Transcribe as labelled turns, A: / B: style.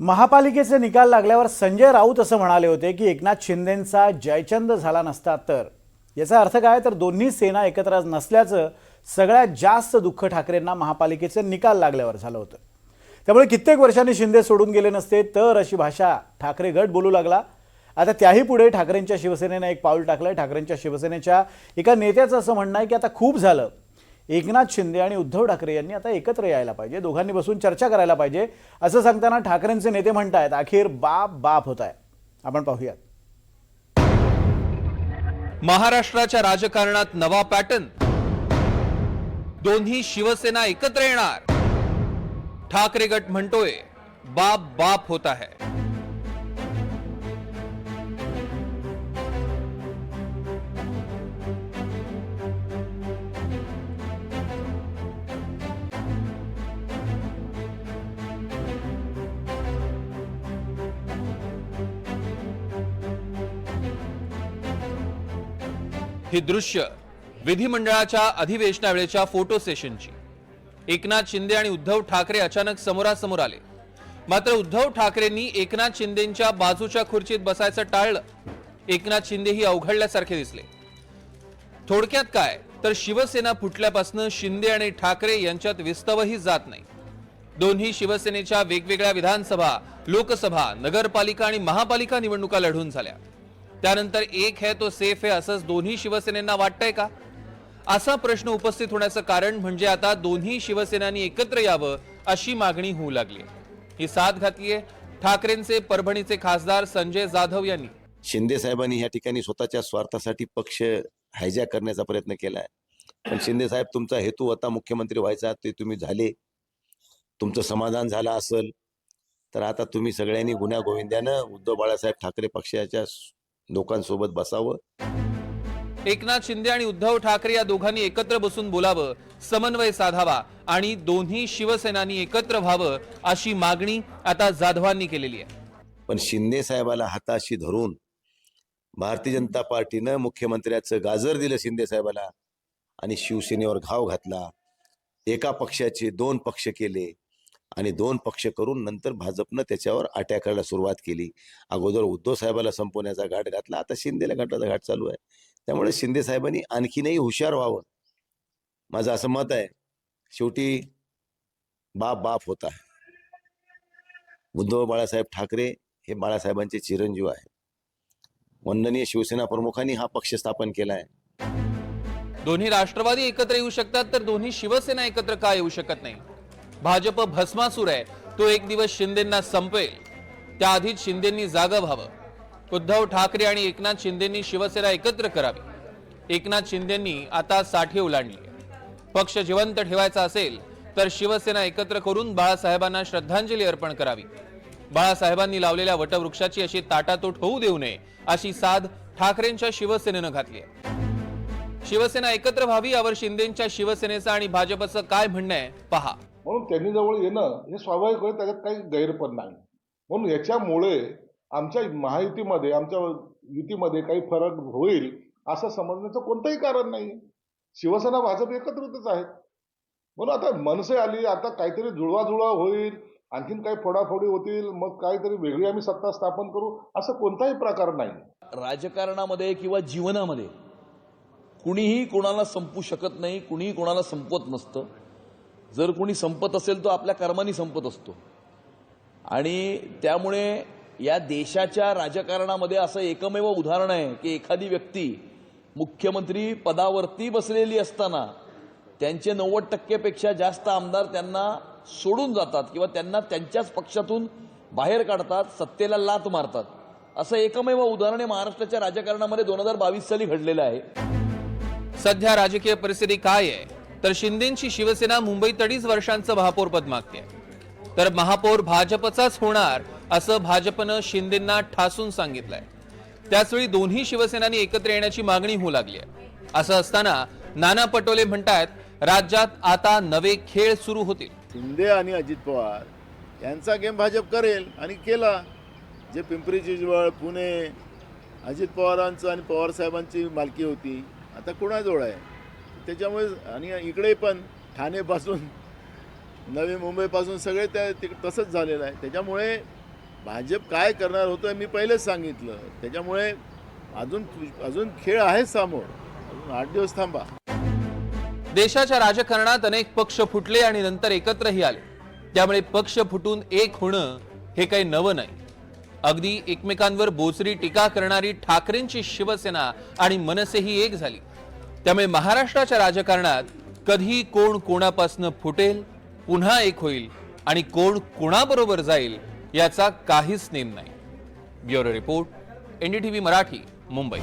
A: महापालिकेचे निकाल लागल्यावर संजय राऊत असं म्हणाले होते की एकनाथ शिंदेंचा जयचंद झाला नसता तर. याचा अर्थ काय? तर दोन्ही सेना एकत्र नसल्याचं सगळ्यात जास्त दुःख ठाकरेंना महापालिकेचे निकाल लागल्यावर झालं होतं. त्यामुळे कित्येक वर्षांनी शिंदे सोडून गेले नसते तर अशी भाषा ठाकरे गट बोलू लागला. आता त्याही पुढे ठाकरेंच्या शिवसेनेनं एक पाऊल टाकलंय. ठाकरेंच्या शिवसेनेच्या एका नेत्याचं असं म्हणणं आहे की आता खूप झालं. एकनाथ शिंदे आणि उद्धव ठाकरे यांनी आता एकत्र यायला पाहिजे. दोघांनी बसून चर्चा करायला पाहिजे. असं सांगताना ठाकरेंचे नेते म्हणतायत अखेर बाप बाप होत आहे आपण पाहूयात.
B: महाराष्ट्राच्या राजकारणात नवा पॅटर्न. दोन्ही शिवसेना एकत्र येणार. ठाकरे गट म्हणतोय बाप बाप होत आहे. ही दृश्य विधिमंडळाच्या अधिवेशनावेळेच्या फोटो सेशनची. एकनाथ शिंदे आणि उद्धव ठाकरे अचानक समोरासमोर आले. मात्र उद्धव ठाकरेंनी एकनाथ शिंदेच्या बाजूच्या खुर्चीत बसायचं टाळलं. एकनाथ शिंदे ही अवघडल्यासारखे दिसले. थोडक्यात काय? तर शिवसेना फुटल्यापासून शिंदे आणि ठाकरे यांच्यात विस्तवही जात नाही. दोन्ही शिवसेनेच्या वेगवेगळ्या विधानसभा लोकसभा नगरपालिका आणि महापालिका निवडणुका लढून झाल्या. त्यानंतर एक है तो सेफ आहे असंच दोन्ही शिवसेनेना वाटतंय का? असा प्रश्न उपस्थित होण्याचं कारण म्हणजे आता दोन्ही शिवसेनांनी एकत्र यावं अशी मागणी होऊ लागली. ही साथ घातलीये ठाकरेंचे परभणीचे खासदार संजय जाधव यांनी.
C: शिंदे साहेबांनी या ठिकाणी स्वतःच्या स्वार्थासाठी पक्ष हायजॅक करण्याचा प्रयत्न केलाय. पण शिंदे साहेब तुमचा हेतू होता मुख्यमंत्री व्हायचा ते तुम्ही झाले. तुमचं समाधान झालं असेल तर आता तुम्ही सगळ्यांनी गुन्ह्या गोविंद्यानं उद्धव बाळासाहेब ठाकरे पक्षाच्या लोकांसोबत बसावं.
B: एकनाथ शिंदे आणि उद्धव ठाकरे या दोघांनी एकत्र बसून बोलावं समन्वय साधावा आणि दोन्ही शिवसेनांनी एकत्र व्हावं अशी मागणी आता जाधवांनी केलेली आहे.
C: पण शिंदे साहेबाला हाताशी धरून भारतीय जनता पार्टीनं मुख्यमंत्र्याचं गाजर दिलं शिंदे साहेबाला आणि शिवसेनेवर घाव घातला. एका पक्षाचे दोन पक्ष केले. आणि दोन पक्ष करून नंतर भाजपनं त्याच्यावर अटॅक करायला सुरुवात केली. अगोदर उद्धव साहेबाला संपवण्याचा घाट घातला. आता शिंदेला घाटाचा घाट चालू आहे. त्यामुळे शिंदे साहेबांनी आणखीनही हुशार व्हावं. माझं असं मत आहे. शेवटी बाप बाप होता. उद्धव बाळासाहेब ठाकरे हे बाळासाहेबांचे चिरंजीव आहेत. वंदनीय शिवसेना प्रमुखांनी हा पक्ष स्थापन केलाय.
B: दोन्ही राष्ट्रवादी एकत्र येऊ शकतात तर दोन्ही शिवसेना एकत्र का येऊ शकत नाही? भाजप भस्मासूर आहे. तो एक दिवस शिंदेना संपेल. त्याआधीच शिंदेंनी जागा व्हावं. उद्धव ठाकरे आणि एकनाथ शिंदेंनी शिवसेना एकत्र करावी. एकनाथ शिंदेंनी आता साठी ओलांडली. पक्ष जिवंत ठेवायचा असेल तर शिवसेना एकत्र करून बाळासाहेबांना श्रद्धांजली अर्पण करावी. बाळासाहेबांनी लावलेल्या वटवृक्षाची अशी ताटातोट होऊ देऊ नये अशी साध ठाकरेंच्या शिवसेनेनं घातली आहे. शिवसेना एकत्र व्हावी यावर शिंदेच्या शिवसेनेचं आणि भाजपचं काय म्हणणं आहे पहा.
D: म्हणून त्यांनी जवळ येणं हे स्वाभाविक होईल त्याच्यात काही गैरपण नाही. म्हणून याच्यामुळे आमच्या महायुतीमध्ये आमच्या युतीमध्ये काही फरक होईल असं समजण्याचं कोणतंही कारण नाही. शिवसेना भाजप एकत्रच आहेत. म्हणून आता मनसे आली आता काहीतरी जुळवाजुळवा होईल आणखीन काही फोडाफोडी होतील मग काहीतरी वेगळी आम्ही सत्ता स्थापन करू असं कोणताही प्रकार नाही.
E: राजकारणामध्ये किंवा जीवनामध्ये कुणीही कोणाला संपू शकत नाही कुणीही कोणाला संपवत नसतं. जर कुणी संपत असेल तो आपल्या कर्माने संपत असतो. आणि त्यामुळे या देशाच्या राजकारणामध्ये असं एकमेव उदाहरण आहे की एखादी व्यक्ती मुख्यमंत्री पदावरती बसलेली असताना त्यांचे नव्वद टक्केपेक्षा जास्त आमदार त्यांना सोडून जातात किंवा त्यांना त्यांच्याच पक्षातून बाहेर काढतात सत्तेला लात मारतात. असं एकमेव उदाहरण हे महाराष्ट्राच्या राजकारणामध्ये दोन हजार बावीस साली घडलेलं आहे.
B: सध्या राजकीय परिस्थिती काय आहे? तर शिंदेची शिवसेना मुंबईत अडीच वर्षांचं महापौरपद मागते. तर महापौर भाजपचाच होणार असं भाजपनं शिंदेंना ठासून सांगितलंय. त्याचवेळी दोन्ही शिवसेनांनी एकत्र येण्याची मागणी होऊ लागली आहे. असं असताना नाना पटोले म्हणतायत राज्यात आता नवे खेळ सुरू होतील.
F: शिंदे आणि अजित पवार यांचा गेम भाजप करेल आणि केला. जे पिंपरी चिंचवड पुणे अजित पवारांचं आणि पवार साहेबांची मालकी होती आता कुणाजवळ आहे? त्याच्यामुळे आणि इकडे पण ठाणेपासून नवी मुंबईपासून सगळे त्या तिक तसंच झालेलं आहे. त्याच्यामुळे भाजप काय करणार होतं मी पहिलेच सांगितलं. त्याच्यामुळे अजून अजून खेळ आहे समोर. अजून आठ दिवस थांबा.
B: देशाच्या राजकारणात अनेक पक्ष फुटले आणि नंतर एकत्रही आले. त्यामुळे पक्ष फुटून एक होणं हे काही नवं नाही. अगदी एकमेकांवर बोचरी टीका करणारी ठाकरेंची शिवसेना आणि मनसेही एक झाली. त्यामुळे महाराष्ट्राच्या राजकारणात कधी कोण कोणापासनं फुटेल पुन्हा एक होईल आणि कोण कोणाबरोबर जाईल याचा काहीच नेम नाही. Bureau report NDTV Marathi Mumbai.